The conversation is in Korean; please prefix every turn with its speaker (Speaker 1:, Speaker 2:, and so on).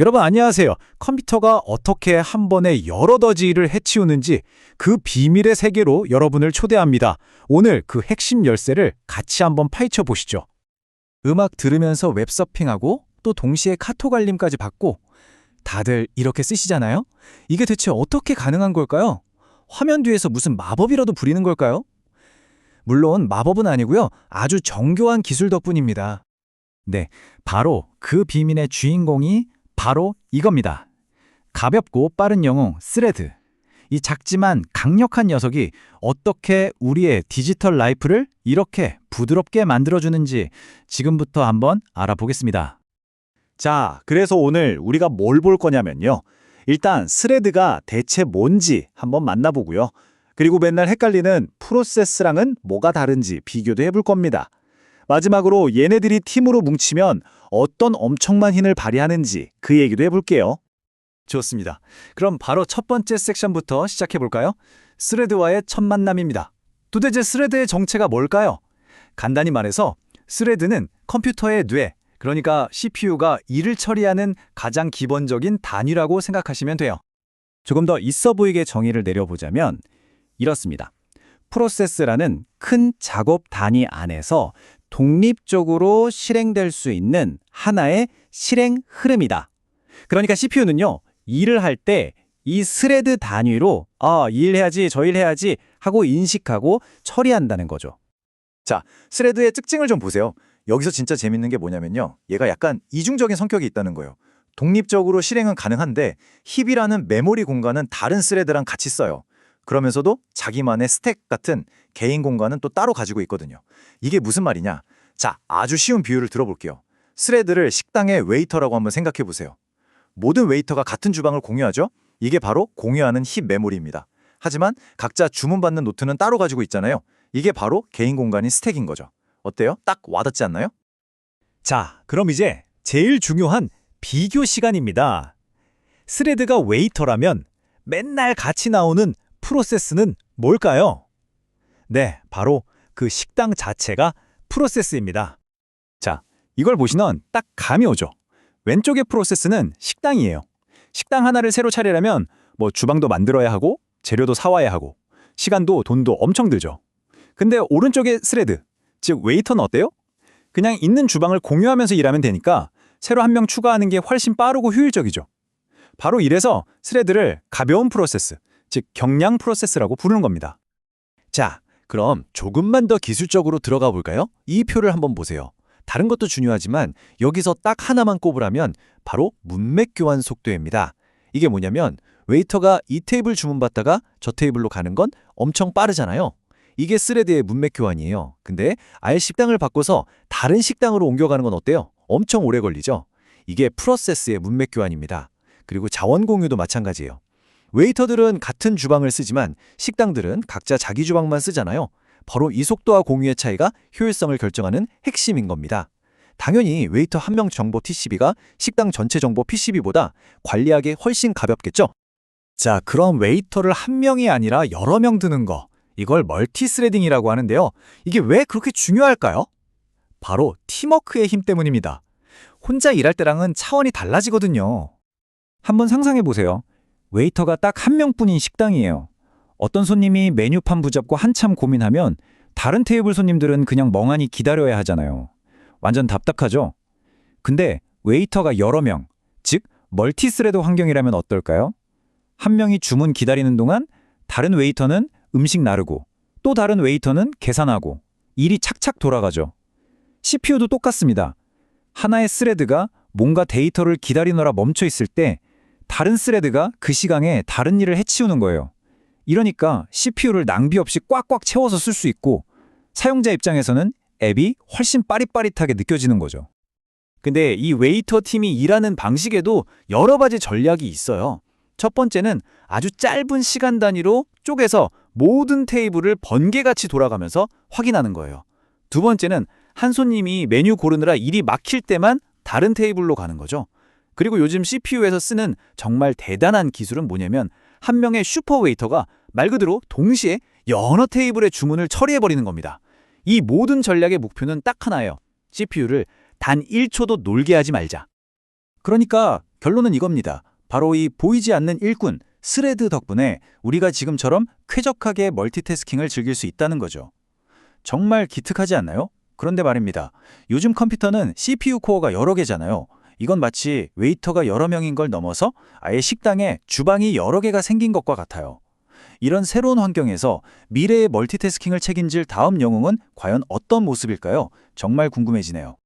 Speaker 1: 여러분 안녕하세요. 컴퓨터가 어떻게 한 번에 여러 더지 일을 해치우는지 그 비밀의 세계로 여러분을 초대합니다. 오늘 그 핵심 열쇠를 같이 한번 파헤쳐 보시죠. 음악 들으면서 웹서핑하고 또 동시에 카톡 알림까지 받고 다들 이렇게 쓰시잖아요? 이게 대체 어떻게 가능한 걸까요? 화면 뒤에서 무슨 마법이라도 부리는 걸까요? 물론 마법은 아니고요. 아주 정교한 기술 덕분입니다. 네, 바로 그 비밀의 주인공이 바로 이겁니다. 가볍고 빠른 영웅 스레드. 이 작지만 강력한 녀석이 어떻게 우리의 디지털 라이프를 이렇게 부드럽게 만들어주는지 지금부터 한번 알아보겠습니다.
Speaker 2: 자, 그래서 오늘 우리가 뭘 볼 거냐면요. 일단 스레드가 대체 뭔지 한번 만나보고요. 그리고 맨날 헷갈리는 프로세스랑은 뭐가 다른지 비교도 해볼 겁니다. 마지막으로 얘네들이 팀으로 뭉치면 어떤 엄청난 힘을 발휘하는지 그 얘기도 해볼게요.
Speaker 1: 좋습니다. 그럼 바로 첫 번째 섹션부터 시작해 볼까요? 스레드와의 첫 만남입니다. 도대체 스레드의 정체가 뭘까요? 간단히 말해서 스레드는 컴퓨터의 뇌, 그러니까 CPU가 일을 처리하는 가장 기본적인 단위라고 생각하시면 돼요. 조금 더 있어 보이게 정의를 내려보자면 이렇습니다. 프로세스라는 큰 작업 단위 안에서 독립적으로 실행될 수 있는 하나의 실행 흐름이다. 그러니까 CPU는요, 일을 할 때 이 스레드 단위로 아, 이 일 해야지, 저 일 해야지 하고 인식하고 처리한다는 거죠.
Speaker 2: 스레드의 특징을 좀 보세요. 여기서 진짜 재밌는 게 뭐냐면요. 얘가 약간 이중적인 성격이 있다는 거예요. 독립적으로 실행은 가능한데 힙이라는 메모리 공간은 다른 스레드랑 같이 써요. 그러면서도 자기만의 스택 같은 개인 공간은 또 따로 가지고 있거든요. 이게 무슨 말이냐? 자, 아주 쉬운 비유를 들어볼게요. 스레드를 식당의 웨이터라고 한번 생각해 보세요. 모든 웨이터가 같은 주방을 공유하죠? 이게 바로 공유하는 힙 메모리입니다. 하지만 각자 주문받는 노트는 따로 가지고 있잖아요. 이게 바로 개인 공간인 스택인 거죠. 어때요? 딱 와닿지 않나요?
Speaker 1: 자, 그럼 이제 제일 중요한 비교 시간입니다. 스레드가 웨이터라면 맨날 같이 나오는 프로세스는 뭘까요? 네, 바로 그 식당 자체가 프로세스입니다. 자, 이걸 보시면 딱 감이 오죠. 왼쪽의 프로세스는 식당이에요. 식당 하나를 새로 차리려면 뭐 주방도 만들어야 하고 재료도 사와야 하고 시간도 돈도 엄청 들죠. 근데 오른쪽의 스레드, 즉 웨이터는 어때요? 그냥 있는 주방을 공유하면서 일하면 되니까 새로 한 명 추가하는 게 훨씬 빠르고 효율적이죠. 바로 이래서 스레드를 가벼운 프로세스, 즉 경량 프로세스라고 부르는 겁니다. 자, 그럼 조금만 더 기술적으로 들어가 볼까요? 이 표를 한번 보세요. 다른 것도 중요하지만 여기서 딱 하나만 꼽으라면 바로 문맥 교환 속도입니다. 이게 뭐냐면 웨이터가 이 테이블 주문받다가 저 테이블로 가는 건 엄청 빠르잖아요. 이게 스레드의 문맥 교환이에요. 근데 아예 식당을 바꿔서 다른 식당으로 옮겨가는 건 어때요? 엄청 오래 걸리죠? 이게 프로세스의 문맥 교환입니다. 그리고 자원 공유도 마찬가지예요. 웨이터들은 같은 주방을 쓰지만 식당들은 각자 자기 주방만 쓰잖아요. 바로 이 속도와 공유의 차이가 효율성을 결정하는 핵심인 겁니다. 당연히 웨이터 한 명 정보 TCB가 식당 전체 정보 PCB보다 관리하기 훨씬 가볍겠죠? 자, 그럼 웨이터를 한 명이 아니라 여러 명 드는 거. 이걸 멀티스레딩이라고 하는데요. 이게 왜 그렇게 중요할까요? 바로 팀워크의 힘 때문입니다. 혼자 일할 때랑은 차원이 달라지거든요. 한번 상상해 보세요. 웨이터가 딱 한 명뿐인 식당이에요. 어떤 손님이 메뉴판 붙잡고 한참 고민하면 다른 테이블 손님들은 그냥 멍하니 기다려야 하잖아요. 완전 답답하죠? 근데 웨이터가 여러 명, 즉 멀티스레드 환경이라면 어떨까요? 한 명이 주문 기다리는 동안 다른 웨이터는 음식 나르고 또 다른 웨이터는 계산하고 일이 착착 돌아가죠. CPU도 똑같습니다. 하나의 스레드가 뭔가 데이터를 기다리느라 멈춰 있을 때 다른 스레드가 그 시간에 다른 일을 해치우는 거예요. 이러니까 CPU를 낭비 없이 꽉꽉 채워서 쓸 수 있고 사용자 입장에서는 앱이 훨씬 빠릿빠릿하게 느껴지는 거죠. 근데 이 웨이터 팀이 일하는 방식에도 여러 가지 전략이 있어요. 첫 번째는 아주 짧은 시간 단위로 쪼개서 모든 테이블을 번개같이 돌아가면서 확인하는 거예요. 두 번째는 한 손님이 메뉴 고르느라 일이 막힐 때만 다른 테이블로 가는 거죠. 그리고 요즘 CPU에서 쓰는 정말 대단한 기술은 뭐냐면 한 명의 슈퍼 웨이터가 말 그대로 동시에 여러 테이블의 주문을 처리해버리는 겁니다. 이 모든 전략의 목표는 딱 하나예요. CPU를 단 1초도 놀게 하지 말자. 그러니까
Speaker 2: 결론은 이겁니다. 바로 이 보이지 않는 일꾼, 스레드 덕분에 우리가 지금처럼 쾌적하게 멀티태스킹을 즐길 수 있다는 거죠. 정말 기특하지 않나요? 그런데 말입니다. 요즘 컴퓨터는 CPU 코어가 여러 개잖아요. 이건 마치 웨이터가 여러 명인 걸 넘어서 아예 식당에 주방이 여러 개가 생긴 것과 같아요. 이런 새로운 환경에서 미래의 멀티태스킹을 책임질 다음 영웅은 과연 어떤 모습일까요? 정말 궁금해지네요.